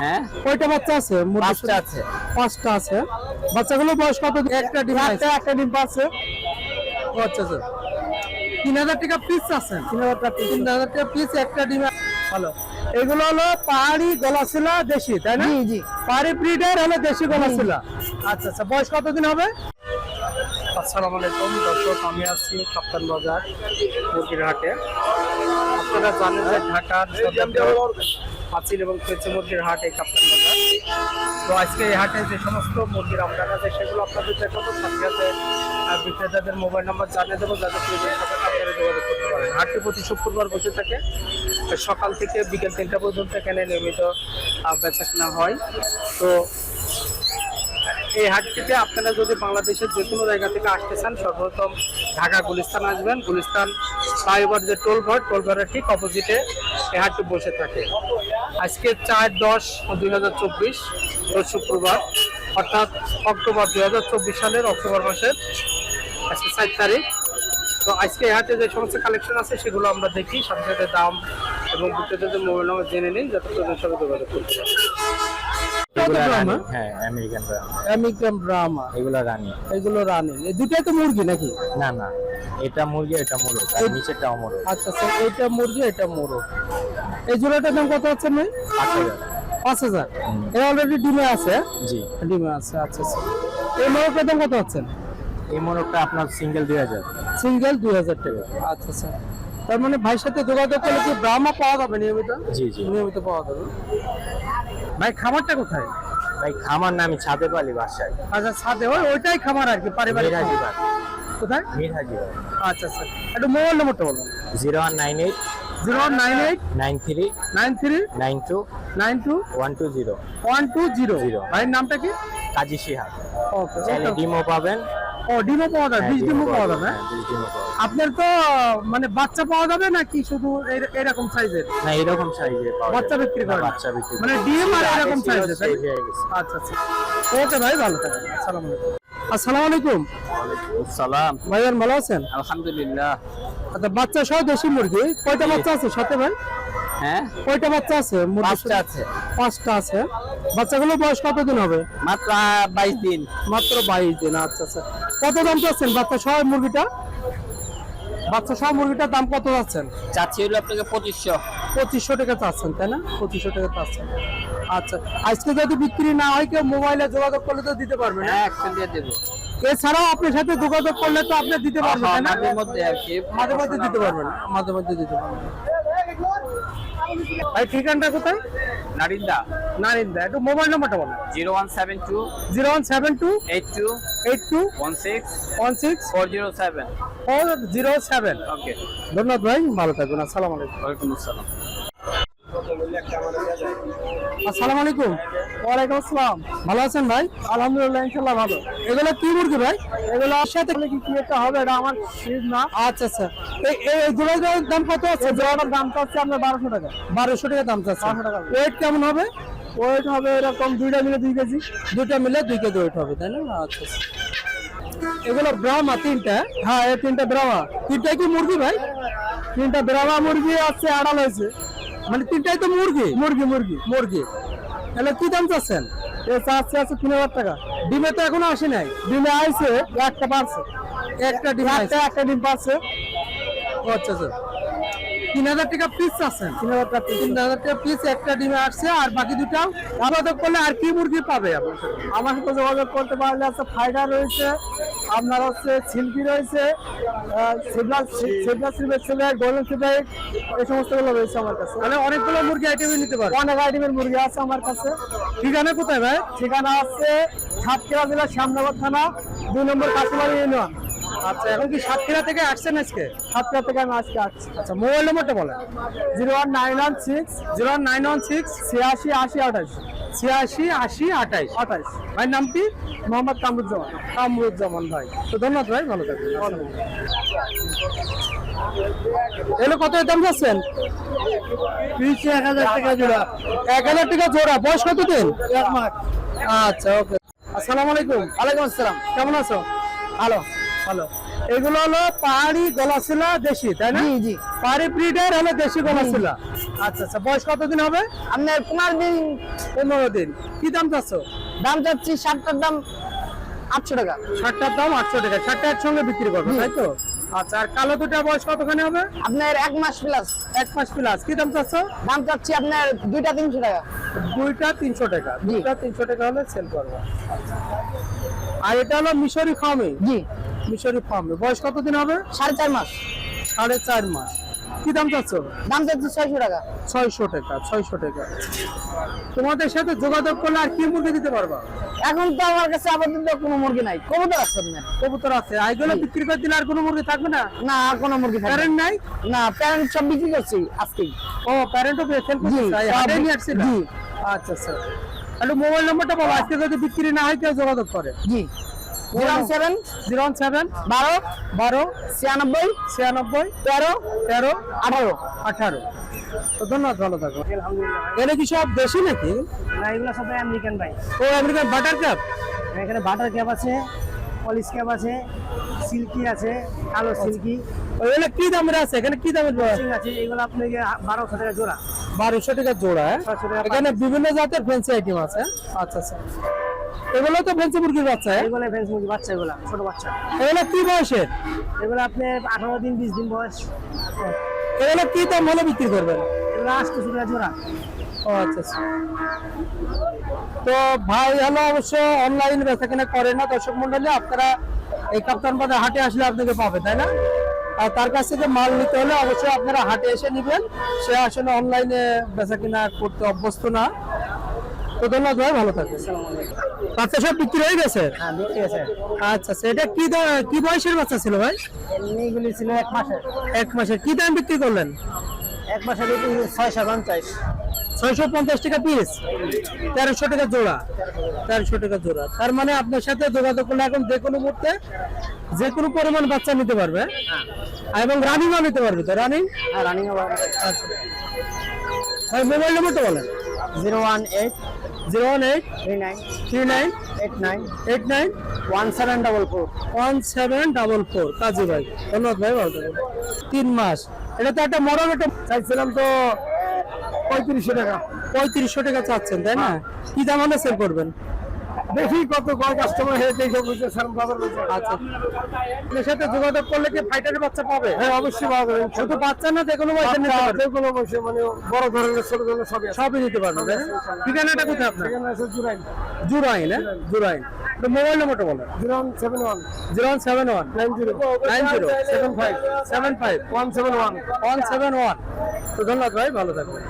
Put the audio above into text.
হ্যাঁ? কয়টা বাচ্চা আছে? পাঁচটা আছে। পাঁচটা আছে। বাচ্চাগুলো বয়স কত? একটা ডিম আছে। একটা ডিম আছে ও আচ্ছা আচ্ছা। তিন হাজার টাকা পিস আছেন তিন হাজার টাকা তিন হাজার টাকা পিস একটা ডিম ভালো। এগুলো হলো পাহাড়ি গলাশিলা দেশি তাই না? জি জি। পাহাড়ি ব্রিডার হলো দেশি গলাশিলা। আচ্ছা আচ্ছা। বয়স কতদিন হবে? আসসালামু আলাইকুম দর্শক আমি আছি কাপ্তান বাজার মুরগির হাটে। আপনারা জানেন যে ঢাকার পাঁচিল এবং কেঁচে মুরগির হাট এই কাপ্তান বাজার। তো আজকে এই হাটে যে সমস্ত মুরগির আমদানি আছে, সেগুলো আপনাদের দেখাবো। সাথে সাথে বিক্রেতাদের মোবাইল নাম্বার জানিয়ে দেবো, যাতে আপনারা যোগাযোগ করতে পারেন। হাটটি প্রতি শুক্রবার বসে থাকে। সকাল থেকে বিকেল তিনটা পর্যন্ত এখানে নিয়মিত বেচা কেনা হয়। তো এই হাটটিতে আপনারা যদি বাংলাদেশের যে কোনো জায়গা থেকে আসতে চান, সর্বপ্রথম ঢাকা গুলিস্তান আসবেন। গুলিস্তান ফ্লাইওভার যে টোল ঘর, টোল ঘরের ঠিক অপোজিটে এই হাটটি বসে থাকে। আজকে চার দশ দুই হাজার চব্বিশ শুক্রবার অর্থাৎ অক্টোবর দুই হাজার চব্বিশ সালের অক্টোবর মাসের আজকে চার তারিখ। তো আজকে হাটে যে সমস্ত কালেকশন আছে সেগুলো আমরা দেখি সাথে সাথে দাম এবং বিক্রেতাদের মোবাইল নাম্বার জেনে নিন যাতে প্রয়োজন সাথে যোগাযোগ করতে হ্যাঁ? হ্যাঁ আমেরিকান আমেরিকান এগুলা রানী। এগুলো রানিং। এই দুটাই তো মুরগি নাকি? না না এটা মুরগি এটা মোরগ আর আচ্ছা আচ্ছা এটা মুরগি এটা মোরগ। এই জোড়াটার দাম কত হচ্ছে ভাই? পাঁচ হাজার। এটা অলরেডি ডিমে আছে? জি। ডিমে আছে আচ্ছা আচ্ছা। এই মোরগটার দাম কত হচ্ছে? এই মোরগটা আপনার সিঙ্গেল দুই হাজার। সিঙ্গেল দুই হাজার টাকা। আচ্ছা আচ্ছা। তার মানে ভাইয়ের সাথে যোগাযোগ করলে কি ব্রাহ্মা পাওয়া যাবে নিয়মিত? জি জি। নিয়মিত পাওয়া যাবে। ভাই খামারটা কোথায়? ভাই খামার না আমি ছাদে পালি বাসায়। আচ্ছা ছাদে। ওই ওইটাই খামার আর কি পারিবারিক। কোথায়? মির হাজিবার আচ্ছা আচ্ছা। একটু মোবাইল নম্বরটা বলুন। Zero one nine eight zero nine eight nine three nine three nine two nine two one two zero one two zero Zero. ভাইয়ের নামটা কি? কাজী ওকে চাইলে ডিমও পাবেন। ও ডিমও পাওয়া যাবে হ্যাঁ, বীজ ডিমও পাওয়া যাবে, হ্যাঁ, যাবে। আপনার তো মানে বাচ্চা পাওয়া যাবে নাকি শুধু এরকম সাইজের? না এরকম সাইজের বাচ্চা বিক্রি করে বাচ্চা বিক্রি মানে। ডিম আর এরকম সাইজের। আচ্ছা আচ্ছা। ওকে ভাই ভালো থাকেন আসসালামু আলাইকুম। আসসালামু। আলাইকুম সালাম ভাইজান ভালো আছেন? আলহামদুলিল্লাহ। আচ্ছা বাচ্চা সহ দেশি মুরগি। কয়টা বাচ্চা আছে সাথে ভাই? হ্যাঁ? কয়টা বাচ্চা আছে পাঁচটা আছে। পাঁচটা আছে। বাচ্চাগুলো বয়স কতদিন হবে? মাত্র বাইশ দিন। মাত্র বাইশ দিন আচ্ছা আচ্ছা। কত দাম চাচ্ছেন বাচ্চা সহ মুরগিটা? বাচ্চা সহ মুরগিটার দাম কত যাচ্ছেন চাচ্ছি হলো আপনাকে পঁচিশশো। পঁচিশশো টাকা চাচ্ছেন তাই না? পঁচিশশো টাকা চাচ্ছেন। আচ্ছা আজকে যদি বিক্রি না হয় কেউ মোবাইলে যোগাযোগ করলে তো দিতে পারবেন হ্যাঁ একশো দিয়ে দেবো। এছাড়াও আপনার সাথে যোগাযোগ করলে তো আপনি দিতে পারবেন না? মাঝে মধ্যে আর কি। মাঝে মধ্যে দিতে পারবেন। মাঝে মধ্যে দিতে পারবেন। ভাই ঠিকানাটা কোথায়? নারিন্দা। নারিন্দা। একটু মোবাইল নাম্বারটা বলেন। Zero one seven two zero one seven two eight two eight two one six one six four zero seven. Four zero seven. Okay. ধন্যবাদ ভাই ভালো থাকবেন। আসসালামু আলাইকুম। ওয়ালাইকুম আসসালাম। আসসালামু আলাইকুম। ওয়ালাইকুম আসসালাম। ভালো আছেন ভাই? আলহামদুলিল্লাহ ইনশাআল্লাহ ভালো। এগুলো কি মুরগি ভাই? এগুলো সাথে কি কি একটা হবে এটা আমার ঠিক না। আচ্ছা আচ্ছা। এই এই জোড়ার দাম কত আছে? জোড়াটার দাম চাচ্ছে আপনার বারোশো টাকা। বারোশো টাকা দাম চাচ্ছে বারোশো টাকা। ওয়েট কেমন হবে? ওয়েট হবে এরকম দুইটা মিলে দুই কেজি। দুইটা মিলে দুই কেজি ওয়েট হবে তাই না? আচ্ছা আচ্ছা। এগুলো ব্রাহ্মা তিনটা? হ্যাঁ এই তিনটা ব্রাহ্মা। তিনটাই কি মুরগি ভাই? তিনটা ব্রাহ্মা মুরগি আছে আড়াল হয়েছে। মানে তিনটাই তো মুরগি? মুরগি মুরগি। মুরগি। তাহলে কি দাম চাচ্ছেন? এ চাচ্ছে আছে তিন হাজার টাকা। ডিমে তো এখনও আসে নাই? ডিমে আইছে একটা পারছে। একটা ডিম একটা একটা ডিম পাচ্ছে ও আচ্ছা আচ্ছা। তিন হাজার টাকা পিস চাচ্ছেন তিন হাজার টাকা তিন হাজার টাকা পিস একটা ডিমে আসছে আর বাকি দুটা যোগাযোগ করলে আর কি মুরগি পাবে? আমার সাথে যোগাযোগ করতে পারলে আছে ফাইডার রয়েছে আপনার হচ্ছে সিল্কি রয়েছে সিবলা সিবলা সিলভার সিলভার গোল্ডেন সিলভার এই সমস্তগুলো রয়েছে আমার কাছে। মানে অনেকগুলো মুরগি আইটেমই নিতে পারবে অনেক আইটেমের মুরগি আছে আমার কাছে। ঠিকানা কোথায় ভাই? ঠিকানা আছে সাতক্ষীরা জেলার শ্যামনগর থানা দুই নম্বর কাশিমারি ইউনিয়ন। আচ্ছা এখন কি সাতক্ষীরা থেকে আসছেন আজকে? সাতক্ষীরা থেকে আমি আজকে আসছি। আচ্ছা মোবাইল নম্বরটা বলেন। Zero one nine one six. Zero one nine one six. ছিয়াশি আশি আঠাশ। ছিয়াশি আশি আঠাশ। আঠাশ। ভাইয়ের নাম কি? মোহাম্মদ কামরুজ্জামান। কামরুজ্জামান ভাই। তো ধন্যবাদ ভাই ভালো থাকবেন। এগুলো কত দাম যাচ্ছেন? এক হাজার টাকা জোড়া। এক হাজার টাকা জোড়া। বয়স কত দিন এক মাস। আচ্ছা ওকে। আসসালামু আলাইকুম। ওয়ালাইকুম আসসালাম। কেমন আছো? ভালো। ভালো। এগুলো হলো পাহাড়ি গলাশিলা দেশি তাই না? জি জি। পাহাড়ি ব্রিডের হলো দেশি গলাশিলা। আচ্ছা আচ্ছা বয়স কতদিন হবে? আপনার পনেরো দিন। পনেরো দিন। কি দাম চাচ্ছ? দাম চাচ্ছি ষাটটার দাম আটশো টাকা। ষাটটার দাম আটশো টাকা। ষাটটা একসঙ্গে বিক্রি করবে তাই তো? আচ্ছা আর কালো দুটা বয়স কতখানি হবে? আপনার এক মাস প্লাস এক মাস প্লাস কি দাম চাচ্ছ? দাম চাচ্ছি আপনার দুইটা তিনশো টাকা। দুইটা তিনশো টাকা। দুইটা তিনশো টাকা হলে সেল করবে। আর এটা হলো মিশরি ফার্মে জি। মিশরি ফার্মে বয়স কতদিন হবে? সাড়ে চার মাস। সাড়ে চার মাস। কি দাম চাচ্ছ? দাম চাচ্ছি ছয়শো টাকা। ছয়শো টাকা ছয়শো টাকা। তোমাদের সাথে যোগাযোগ করলে আর কি মুরগি দিতে পারবা? এখন তো আমার কাছে আপাতত কোনো মুরগি নাই। কবুতর আছে কবুতর আছে। আইগুলো বিক্রি করে দিলে আর কোনো মুরগি থাকবে না? না আর কোনো মুরগি থাকবে প্যারেন্ট নাই? না প্যারেন্ট সব বিক্রি করছি আজকেই। ও প্যারেন্টও সেল নিয়ে আসছিল? জি। আচ্ছা আচ্ছা। তাহলে মোবাইল নাম্বারটা বলো আজকে যদি বিক্রি না হয় কেউ যোগাযোগ করে। জি। জিরো সেভেন জিরো সেভেন বারো বারো ছিয়ানব্বই. ছিয়ানব্বই. তেরো. তেরো. আঠারো। আঠারো। তো ধন্যবাদ ভালো থাকো। এটা কি সব দেশি নাকি? না এগুলো সব আমেরিকান ভাই। ও আমেরিকান বাটার কাপ এখানে বাটার ক্যাপ আছে পলিশ ক্যাপ আছে সিল্কি আছে কালো সিল্কি কি দামের আছে? এখানে কি দামের ঠিক আছে এগুলো আপনাকে বারোশো টাকা জোড়া। বারোশো টাকা জোড়া হ্যাঁ? 600 টাকা এখানে বিভিন্ন জাতের ফ্যান্সি আইটেম আছে। আচ্ছা আচ্ছা। এগুলো তো ফ্যান্সি মুরগির বাচ্চা হ্যাঁ? এগুলো ফেন্স মুরগি বাচ্চা এগুলো ছোট বাচ্চা। এগুলো কি বয়সের? এগুলো আপনি আঠারো দিন বিশ দিন বয়স। এগুলো কি দাম হলে বিক্রি করবেন? এগুলো আটশো টাকা জোড়া। ও আচ্ছা আচ্ছা। তো ভাই হলো অবশ্য অনলাইন বেচা কিনা করে না দর্শক মন্ডলী আপনারা এই কাপ্তান বাজার হাটে আসলে আপনাকে পাবে তাই না? আর তার কাছ থেকে মাল নিতে হলে অবশ্যই আপনারা হাটে এসে নেবেন। সে আসলে অনলাইনে বেচা কিনা করতে অভ্যস্ত না। তো ধন্যবাদ ভাই ভালো থাকবে বাচ্চা সব বিক্রি হয়ে গেছে? হ্যাঁ আচ্ছা আচ্ছা এটা কি কি বয়সের বাচ্চা ছিল ভাই? এমনিগুলি ছিল এক মাসের। এক মাসের। কি দাম বিক্রি করলেন? এক মাসের ছয়শো পঞ্চাশ। ছয়শো পঞ্চাশ টাকা পিস। তেরোশো টাকা জোড়া। তেরোশো টাকা জোড়া। তার মানে আপনার সাথে যোগাযোগ করলে এখন যে কোনো মুহূর্তে যে কোনো পরিমাণ বাচ্চা নিতে পারবে। এবং রানিংও নিতে পারবে তো রানিং? আর আচ্ছা। ভাই মোবাইল নম্বরটা বলেন। Zero one eight zero one eight three nine three nine eight nine eight nine one seven double four one seven double four Kazi ভাই ধন্যবাদ ভাই ভালো থাকবেন। তিন মাস এটা তো একটা মরম একটা চাইছিলাম তো পঁয়ত্রিশশো টাকা। পঁয়ত্রিশশো টাকা চাচ্ছেন তাই না? কি দাম হলে সেল করবেন? দেখি কত কয় কাস্টমার হয়ে দেখে বুঝতে সালাম বাবার আচ্ছা। সাথে যোগাযোগ করলে কি ফাইটারের বাচ্চা পাবে? হ্যাঁ অবশ্যই পাবে শুধু বাচ্চা না যে কোনো বাচ্চা নিতে পারবে। যে কোনো বয়সে মানে বড় ধরনের ছোট ধরনের সবই সবই নিতে পারবে? ঠিকানাটা কোথায় আপনার? ঠিকানা আছে জুরাইন। জুরাইন হ্যাঁ? জুরাইন। তো মোবাইল নম্বরটা বলেন। Zero one seven one. Zero one seven one. Nine zero. Nine zero. Seven five. Seven five. One seven one. One seven one. তো ধন্যবাদ ভাই ভালো থাকবেন।